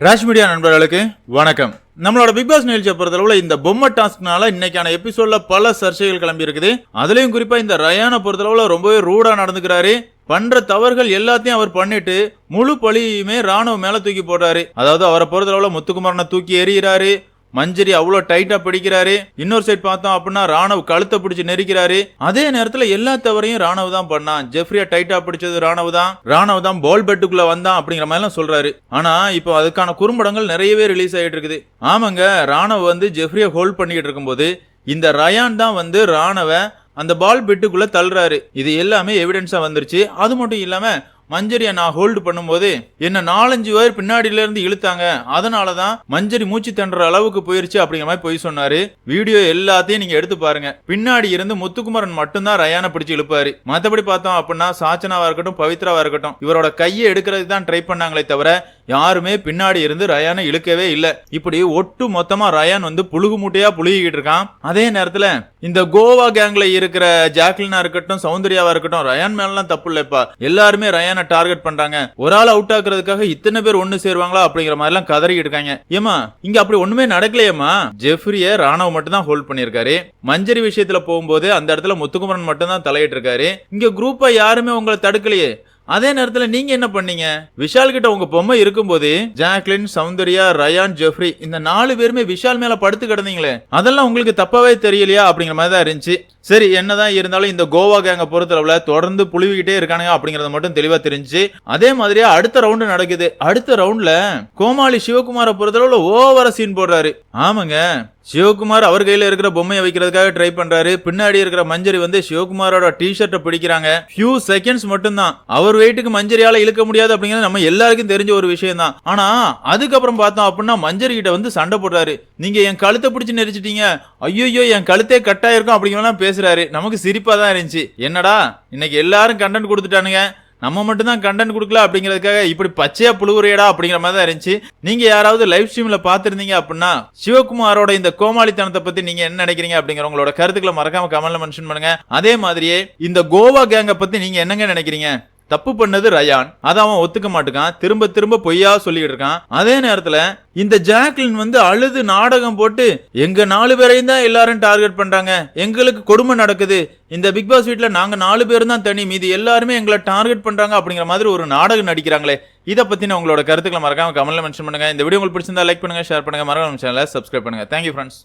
Rash media நண்பர்களுக்கு வணக்கம். நம்மளோட பிக் பாஸ் நிகழ்ச்சியை பொறுத்தளவுல இந்த பொம்மை டாஸ்க்னால இன்னைக்கான எபிசோட்ல பல சர்ச்சைகள் கிளம்பி இருக்குது. அதுலயும் குறிப்பா இந்த ரயானை பொறுத்தளவுல ரொம்பவே ரூடா நடந்துக்கிறாரு. பண்ற தவறுகள் எல்லாத்தையும் அவர் பண்ணிட்டு முழு பழியுமே ராணுவ மேல தூக்கி போடுறாரு. அதாவது அவரை பொறுத்தளவுல முத்துக்குமாரனை தூக்கி எறிகிறாரு. மஞ்சரி அவ்வளோ டைட்டா பிடிக்கிறாரு. இன்னொரு சைட் பார்த்தோம் அப்படின்னா ராணவ் கழுத்தை பிடிச்சு நெரிக்கிறாரு. அதே நேரத்துல எல்லா தவறையும் ராணவ் தான் பண்ணான். ஜெஃப்ரியா டைட்டா பிடிச்சது ராணவ் தான். ராணவ் தான் பால் பெட்டுக்குள்ள வந்தான் அப்படிங்கிற மாதிரி எல்லாம் சொல்றாரு. ஆனா இப்போ அதுக்கான குறும்படங்கள் நிறையவே ரிலீஸ் ஆயிட்டு இருக்குது. ஆமாங்க ராணவ் வந்து ஜெஃப்ரியா ஹோல்ட் பண்ணிக்கிட்டு இருக்கும்போது இந்த ரயான் தான் வந்து ராணவ அந்த பால் பெட்டுக்குள்ள தள்ளுறாரு. இது எல்லாமே எவிடன்ஸா வந்துருச்சு. அது மட்டும் இல்லாம மஞ்சரியை நான் ஹோல்டு பண்ணும்போது என்ன நாலஞ்சு பேர் பின்னாடியில இருந்து இழுத்தாங்க. அதனால தான் மஞ்சரி மூச்சு தண்டுற அளவுக்கு போயிருச்சு அப்படிங்கிற மாதிரி போய் சொன்னாரு. வீடியோ எல்லாத்தையும் நீங்க எடுத்து பாருங்க. பின்னாடி இருந்து முத்துக்குமரன் மட்டும்தான் ரயானை பிடிச்சு இழுப்பாரு. மத்தபடி பார்த்தோம் அப்படின்னா சாச்சனாவா இருக்கட்டும் பவித்ராவா இருக்கட்டும் இவரோட கையை எடுக்கிறதுக்கு தான் ட்ரை பண்ணாங்களே தவிர யாருமே பின்னாடி இருந்து ரயானை இழுக்கவே இல்லை. இப்படி ஒட்டு மொத்தமா ரயான் வந்து புழுகு மூட்டையா புழுகிட்டு இருக்கான். அதே நேரத்துல இந்த கோவா கேங்ல இருக்கிற ஜாக்லினா இருக்கட்டும் சௌந்தர்யாவா இருக்கட்டும் ரயான் மேலாம் தப்பு இல்லப்பா. எல்லாருமே ரயானை டார்கெட் பண்றாங்க. ஒரு ஆள் அவுட் ஆக்குறதுக்காக இத்தனை பேர் ஒண்ணு சேருவாங்களா அப்படிங்கிற மாதிரி எல்லாம் கதறிக்கிட்டு இருக்காங்க. ஏமா இங்க அப்படி ஒண்ணுமே நடக்கலையேம்மா? ஜெஃப்ரிய ராணவ் மட்டும் தான் ஹோல்ட் பண்ணிருக்காரு மஞ்சரி விஷயத்துல போகும்போது அந்த இடத்துல முத்துக்குமரன் மட்டும் தான் தலையிட்டு இருக்காரு இங்க குரூப்பா யாருமே உங்களை தடுக்கலையே. அதே நேரத்துல நீங்க என்ன பண்ணீங்க? விஷால் கிட்ட உங்க பொம்மை இருக்கும்போது ஜாக்லின் சௌந்தர்யா ரயான் ஜெஃப்ரி இந்த நாலு பேருமே விஷால் மேல படுத்து கிடந்தீங்களே. அதெல்லாம் உங்களுக்கு தப்பாவே தெரியலையா? அப்படிங்கிற மாதிரி தான் இருந்துச்சு. சரி என்னதான் இருந்தாலும் இந்த கோவா கேங்க பொறுத்தளவில் தொடர்ந்து புழுவிக்கிட்டே இருக்கானுங்க அப்படிங்கறது மட்டும் தெளிவா தெரிஞ்சு அதே மாதிரியே அடுத்த ரவுண்டு நடக்குது. அடுத்த ரவுண்ட்ல கோமாளி சிவகுமாரை பொறுத்தளவுல ஓவர சீன் போடுறாரு. ஆமாங்க. சிவகுமார் அவர் கையில இருக்கிற பொம்மையை வைக்கிறதுக்காக ட்ரை பண்றாரு. பின்னாடி இருக்கிற மஞ்சரி வந்து சிவகுமாரோட டி ஷர்ட்டை பிடிக்கிறாங்க. ஃபியூ செகண்ட்ஸ் மட்டும்தான். அவர் வெயிட்டுக்கு மஞ்சரியால இழுக்க முடியாது அப்படிங்கிறது நம்ம எல்லாருக்கும் தெரிஞ்ச ஒரு விஷயம் தான் ஆனா அதுக்கப்புறம் பார்த்தோம் அப்படின்னா மஞ்சரி கிட்ட வந்து சண்டை போடுறாரு. நீங்க என் கழுத்தை பிடிச்சி நெரிச்சிட்டீங்க. ஐயோ என் கழுத்தே கட்டாயிருக்கும் அப்படிங்கிறலாம் பேசுறாரு. நமக்கு சிரிப்பா தான் இருந்துச்சு. என்னடா இன்னைக்கு எல்லாரும் கண்டென்ட் கொடுத்துட்டானுங்க. நம்ம மட்டும் தான் கண்டென்ட் கொடுக்கல அப்படிங்கிறதுக்காக இப்படி பச்சையா புழுவுறையடா அப்படிங்கிற மாதிரி தான் இருந்துச்சு. நீங்க யாராவது லைவ் ஸ்ட்ரீம்ல பாத்திருந்தீங்க அப்படின்னா சிவகுமாரோட இந்த கோமாளித்தனத்தை பத்தி நீங்க என்ன நினைக்கிறீங்க அப்படிங்கிற உங்களோட கருத்துக்களை மறக்காம கமெண்ட்ல மென்ஷன் பண்ணுங்க. அதே மாதிரியே இந்த கோவா கேங்க பத்தி நீங்க என்னங்க நினைக்கிறீங்க? தப்பு பண்ணது ரயான். அதை அவன் ஒத்துக்க மாட்டுக்கான். திரும்ப திரும்ப பொய்யா சொல்லிட்டு இருக்கான். அதே நேரத்துல இந்த ஜாக்லின் வந்து அழுது நாடகம் போட்டு எங்க நாலு பேரையும் தான் எல்லாரும் டார்கெட் பண்றாங்க. எங்களுக்கு கொடுமை நடக்குது. இந்த பிக் பாஸ் வீட்டில் நாங்க நாலு பேரும் தான் தனி. மீதி எல்லாருமே எங்களை டார்கெட் பண்றாங்க. அப்படிங்கிற மாதிரி ஒரு நாடகம் நடிக்கிறாங்களே. இதை பத்தின உங்களோட கருத்துக்களை மறக்காம கமெண்ட்ல மென்ஷன் பண்ணுங்க. இந்த வீடியோ உங்களுக்கு பிடிச்சிருந்தா லைக் பண்ணுங்க ஷேர் பண்ணுங்க. மறக்காம சேனலை சப்ஸ்கிரைப் பண்ணுங்க. Thank you friends